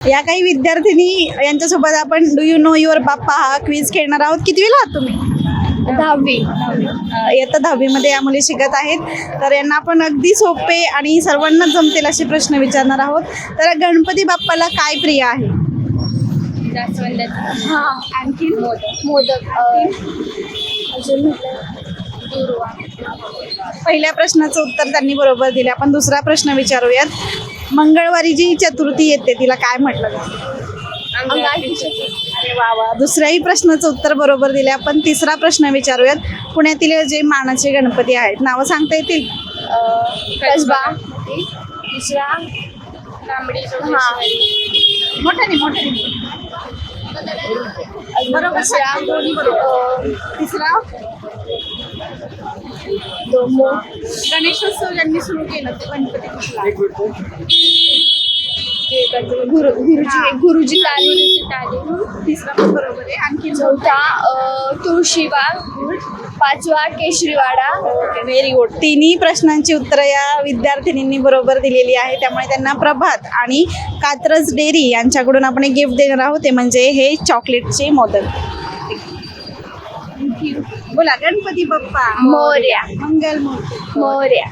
या काही विद्यार्थिनी यांच्यासोबत आपण do you know your Bappa हा क्विज खेळणार आहोत. कितवीला आहात तुम्ही? दहावी. इयत्ता दहावीमध्ये या मुली शिकत आहेत. तर यांना आपण अगदी सोपे आणि सर्वांना जमतील असे प्रश्न विचारणार आहोत. तर गणपती बाप्पाला काय प्रिय आहे? हा. आणखी मोदक. अजून पहिल्या प्रश्नाचं उत्तर त्यांनी बरोबर दिले. आपण दुसरा प्रश्न विचारूयात. मंगळवारी जी चतुर्थी येते तिला काय म्हटलं अरे वा वा. दुसऱ्याही प्रश्नाचं उत्तर बरोबर दिले आपण तिसरा प्रश्न विचारूयात. पुण्यातील जे मानाचे गणपती आहेत नावं सांगता येतील? कसबा. दुसरा मोठ्याने मोठ्याने. बरोबर तिसरा? गणेशोत्सव ज्यांनी सुरू केलं ते गणपती कुठला? गुरु गुरुजी गुरुजी ताली. तिसरा पण बरोबर आहे. आणखी चौथा तुळशीबाग. पाचवा केशरीवाडा. व्हेरी गुड तिन्ही प्रश्नांची उत्तरं या विद्यार्थिनींनी बरोबर दिलेली आहे. त्यामुळे त्यांना प्रभात आणि कात्रज डेअरी यांच्याकडून आपण एक गिफ्ट देणार आहोत. ते म्हणजे हे चॉकलेटचे मोदक. बोला गणपती बाप्पा. मोरया. मंगल मूर्ती मोरया.